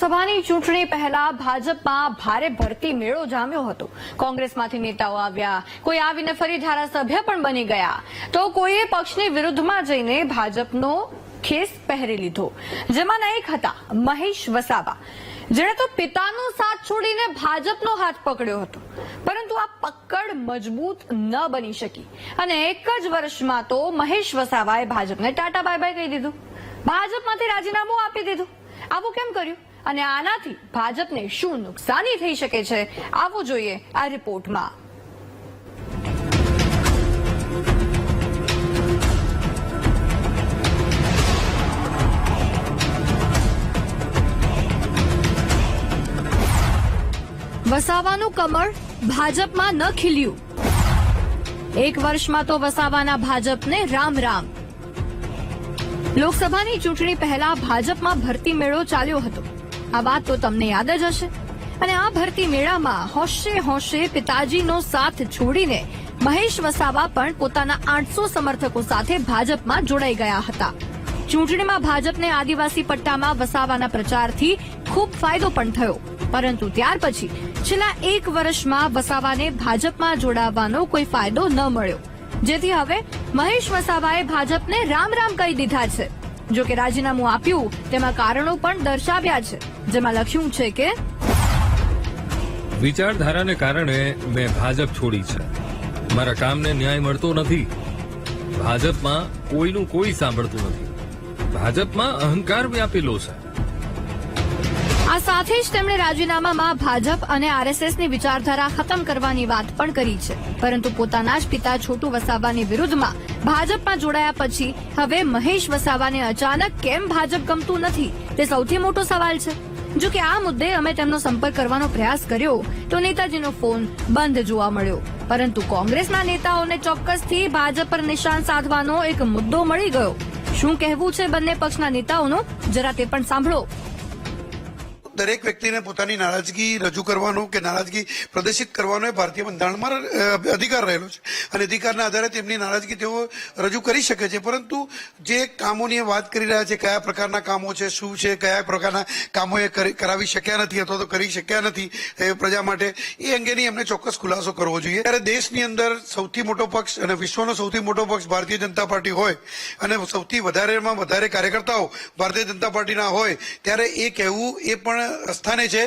લોકસભાની ચૂંટણી પહેલા ભાજપમાં ભારે ભરતી મેળો જામ્યો હતો. કોંગ્રેસમાંથી નેતાઓ આવ્યા. કોઈ આવીને ફરી ધારાસભ્ય પણ બની ગયા. તો કોઈએ પક્ષની વિરુદ્ધમાં જઈને ભાજપનો ખેસ પહેરી લીધો. જેમાંના એક હતા મહેશ વસાવા. જેણે તો પિતાનો સાથ છોડીને ભાજપનો હાથ પકડ્યો હતો. પરંતુ આ પકડ મજબૂત ન બની શકી. અને એક જ વર્ષમાં તો મહેશ વસાવાએ ભાજપને ટાટા બાય બાય કહી દીધું. ભાજપમાંથી રાજીનામું આપી દીધું. આવું કેમ કર્યું? અને આનાથી ભાજપને શું નુકસાની થઈ શકે છે, આવું જોઈએ આ રિપોર્ટમાં. વસાવાનું કમળ ભાજપમાં ન ખીલ્યું. એક વર્ષમાં તો વસાવાના ભાજપને રામ રામ. લોકસભાની ચૂંટણી પહેલા ભાજપમાં ભરતી મેળો ચાલ્યો હતો. આ વાત તો તમને યાદ જ હશે. અને આ ભરતી મેળામાં હોશે હોશે પિતાજીનો સાથ છોડીને મહેશ વસાવા પણ પોતાના આઠસો સમર્થકો સાથે ભાજપમાં જોડાઈ ગયા હતા. ચૂંટણીમાં ભાજપને આદિવાસી પટ્ટામાં વસાવાના પ્રચારથી ખૂબ ફાયદો પણ થયો. પરંતુ ત્યાર પછી છેલ્લા એક વર્ષમાં વસાવાને ભાજપમાં જોડાવાનો કોઈ ફાયદો ન મળ્યો. જેથી હવે મહેશ વસાવાએ ભાજપને રામ રામ કહી દીધા છે. જો કે રાજીનામું આપ્યું, તેમાં કારણો પણ દર્શાવ્યા છે, જેમાં લખ્યું છે કે વિચારધારાને કારણે મેં ભાજપ છોડી છે. મારા કામને ન્યાય મળતો નથી. ભાજપમાં કોઈનું કોઈ સાંભળતું નથી. ભાજપમાં અહંકાર વ્યાપેલો છે. આ સાથે જ તેમણે રાજીનામામાં ભાજપ અને આરએસએસની વિચારધારા ખતમ કરવાની વાત પણ કરી છે. પરંતુ પોતાના જ પિતા છોટુ વસાવાની વિરુદ્ધમાં ભાજપમાં જોડાયા પછી હવે મહેશ વસાવાને અચાનક કેમ ભાજપ ગમતું નથી તે સૌથી મોટો સવાલ છે. જો કે આ મુદ્દે અમે તેમનો સંપર્ક કરવાનો પ્રયાસ કર્યો તો નેતાજીનો ફોન બંધ જોવા મળ્યો. પરંતુ કોંગ્રેસના નેતાઓને ચોક્કસથી ભાજપ પર નિશાન સાધવાનો એક મુદ્દો મળી ગયો. શું કહેવું છે બંને પક્ષના નેતાઓનું? જરા તે પણ સાંભળો. દરેક વ્યક્તિને પોતાની નારાજગી રજૂ કરવાનો કે નારાજગી પ્રદર્શિત કરવાનો એ ભારતીય બંધારણમાં અધિકાર રહેલો છે. અને અધિકારના આધારે તેમની નારાજગી તેઓ રજૂ કરી શકે છે. પરંતુ જે કામોની વાત કરી રહ્યા છે, કયા પ્રકારના કામો છે, શું છે, કયા પ્રકારના કામો એ કરી- કરાવી શક્યા નથી અથવા તો કરી શક્યા નથી એ પ્રજા માટે, એ અંગેની એમને ચોક્કસ ખુલાસો કરવો જોઈએ. ત્યારે દેશની અંદર સૌથી મોટો પક્ષ અને વિશ્વનો સૌથી મોટો પક્ષ ભારતીય જનતા પાર્ટી હોય અને સૌથી વધારેમાં વધારે કાર્યકર્તાઓ ભારતીય જનતા પાર્ટીના હોય, ત્યારે એ કહેવું એ પણ સ્થાને છે.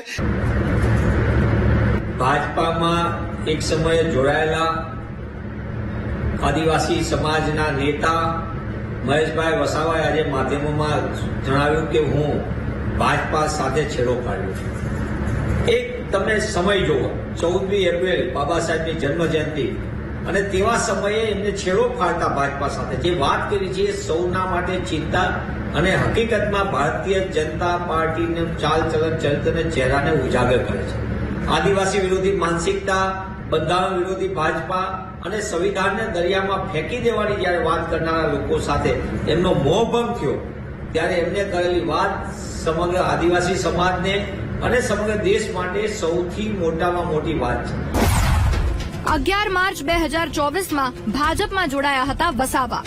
ભાજપામાં એક સમયે જોડાયેલા આદિવાસી સમાજના નેતા મહેશભાઈ વસાવાએ આજે માધ્યમોમાં જણાવ્યું કે હું ભાજપા સાથે છેડો પાડ્યો એક તમે સમય જુઓ ચૌદમી એપ્રિલ બાબા સાહેબની જન્મ જયંતિ અને તેવા સમયે એમને છેડો ફાડતા ભાજપા સાથે. જે વાત કરી છે એ સૌના માટે ચિંતા અને હકીકતમાં ભારતીય જનતા પાર્ટીને ચાલચલન ચરિત્રને ચહેરાને ઉજાગર કરે છે. આદિવાસી વિરોધી માનસિકતા, બંધારણ વિરોધી ભાજપા અને સંવિધાનને દરિયામાં ફેંકી દેવાની જ્યારે વાત કરનારા લોકો સાથે એમનો મોહભંગ થયો, ત્યારે એમને કરેલી વાત સમગ્ર આદિવાસી સમાજને અને સમગ્ર દેશ માટે સૌથી મોટામાં મોટી વાત છે. અગિયાર માર્ચ બે હજાર ચોવીસમાં ભાજપમાં જોડાયા હતા વસાવા.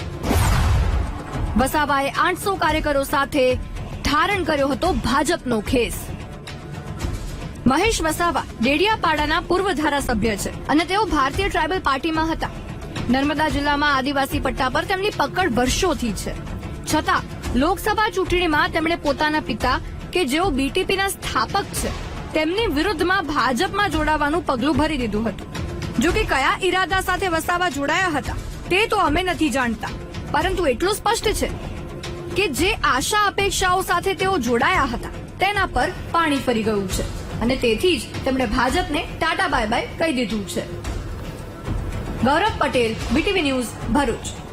વસાવાએ આઠસો કાર્યકરો સાથે ધારણ કર્યો હતો ભાજપનો ખેસ. મહેશ વસાવા ડેડિયાપાડાના પૂર્વ ધારાસભ્ય છે અને તેઓ ભારતીય ટ્રાયબલ પાર્ટીમાં હતા. નર્મદા જિલ્લામાં આદિવાસી પટ્ટા પર તેમની પકડ વર્ષોથી છે. છતાં, લોકસભા ચૂંટણીમાં તેમણે પોતાના પિતા કે જેઓ બીટીપીના સ્થાપક છે, તેમની વિરુદ્ધમાં ભાજપમાં જોડાવાનું પગલું ભરી દીધું હતું. જો કે કયા ઈરાદા સાથે વસાવા જોડાયા હતા, તે તો અમે નથી જાણતા. પરંતુ એટલું સ્પષ્ટ છે કે જે આશા અપેક્ષાઓ સાથે તેઓ જોડાયા હતા, તેના પર પાણી ફરી ગયું છે. અને તેથી જ તેમણે ભાજપને ટાટા બાય બાય કહી દીધું છે. Gaurav Patel BTV news Bharuch.